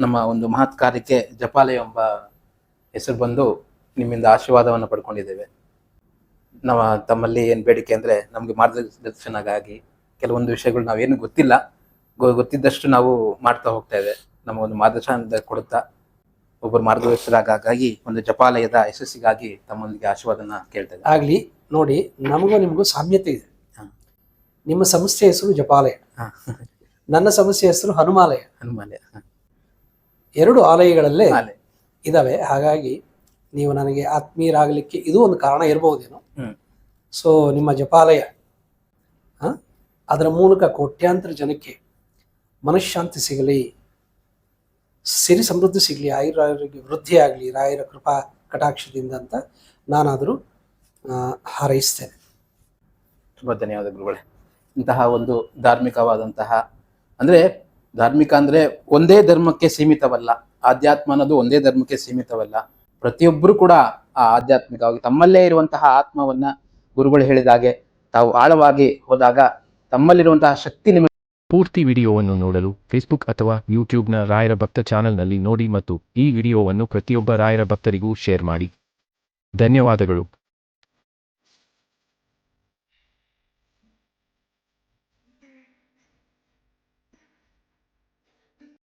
ನಮ್ಮ ಒಂದು ಮಹತ್ ಕಾರ್ಯಕ್ಕೆ ಜಪಾಲಯ ಎಂಬ ಹೆಸರು ಬಂದು ನಿಮ್ಮಿಂದ ಆಶೀರ್ವಾದವನ್ನು ಪಡ್ಕೊಂಡಿದ್ದೇವೆ. ನಮ್ಮ ತಮ್ಮಲ್ಲಿ ಏನು ಬೇಡಿಕೆ ಅಂದರೆ ನಮಗೆ ಮಾರ್ಗದರ್ಶನಗಾಗಿ ಕೆಲವೊಂದು ವಿಷಯಗಳು ನಾವೇನು ಗೊತ್ತಿಲ್ಲ. ಗೊ- ಗೊತ್ತಿದ್ದಷ್ಟು ನಾವು ಮಾಡ್ತಾ ಹೋಗ್ತಾ ಇದೆ ನಮ್ಮ ಒಂದು ಮಾರ್ಗದರ್ಶನ ಕೊಡುತ್ತಾ ಒಬ್ಬರು ಮಾರ್ಗದರ್ಶಕರಾಗಿ ಒಂದು ಜಪಾಲಯದ ಯಶಸ್ಸಿಗಾಗಿ ತಮ್ಮೊಂದಿಗೆ ಆಶೀರ್ವಾದನ ಕೇಳ್ತೇವೆ ಆಗಲಿ ನೋಡಿ ನಮಗೂ ನಿಮಗೂ ಸಾಮ್ಯತೆ ಇದೆ. ನಿಮ್ಮ ಸಂಸ್ಥೆ ಹೆಸರು ಜಪಾಲಯ. ಹಾ. ನನ್ನ ಸಂಸ್ಥೆ ಹೆಸರು ಹನುಮಾಲಯ. ಹನುಮಾಲಯ. ಎರಡು ಆಲಯಗಳಲ್ಲೇ. ಇದಾವೆ ಹಾಗಾಗಿ ನೀವು ನನಗೆ ಆತ್ಮೀಯರಾಗಲಿಕ್ಕೆ ಇದು ಒಂದು ಕಾರಣ ಇರಬಹುದೇನೋ. ಸೊ ನಿಮ್ಮ ಜಪಾಲಯ ಅದರ ಮೂಲಕ ಕೋಟ್ಯಾಂತರ ಜನಕ್ಕೆ ಮನಃಶಾಂತಿ ಸಿಗಲಿ ಸಿರಿ ಸಮೃದ್ಧಿ ಸಿಗಲಿ ಆಯುರಾಯರಿಗೆ ವೃದ್ಧಿ ಆಗಲಿ ರಾಯರ ಕೃಪಾ ಕಟಾಕ್ಷದಿಂದ ಅಂತ ನಾನಾದರೂ ಹಾರೈಸ್ತೇನೆ ತುಂಬ ಧನ್ಯವಾದ ಗುರುಗಳೇ ಇಂತಹ ಒಂದು ಧಾರ್ಮಿಕವಾದಂತಹ ಅಂದ್ರೆ ಧಾರ್ಮಿಕ ಅಂದ್ರೆ ಒಂದೇ ಧರ್ಮಕ್ಕೆ ಸೀಮಿತವಲ್ಲ. ಆಧ್ಯಾತ್ಮ ಅನ್ನೋದು ಒಂದೇ ಧರ್ಮಕ್ಕೆ ಸೀಮಿತವಲ್ಲ. ಪ್ರತಿಯೊಬ್ಬರು ಕೂಡ ಆ ಆಧ್ಯಾತ್ಮಿಕವಾಗಿ ತಮ್ಮಲ್ಲೇ ಇರುವಂತಹ ಆತ್ಮವನ್ನ ಗುರುಗಳು ಹೇಳಿದಾಗೆ ತಾವು ಆಳವಾಗಿ ಹೋದಾಗ ತಮ್ಮಲ್ಲಿರುವಂತಹ ಶಕ್ತಿ ನಿಮಗೆ ಪೂರ್ತಿ ವಿಡಿಯೋವನ್ನು ನೋಡಲು ಫೇಸ್ಬುಕ್ ಅಥವಾ ಯೂಟ್ಯೂಬ್ನ ರಾಯರ ಭಕ್ತ ಚಾನೆಲ್ನಲ್ಲಿ ನೋಡಿ ಮತ್ತು ಈ ವಿಡಿಯೋವನ್ನು ಪ್ರತಿಯೊಬ್ಬ ರಾಯರ ಭಕ್ತರಿಗೂ ಶೇರ್ ಮಾಡಿ. ಧನ್ಯವಾದಗಳು.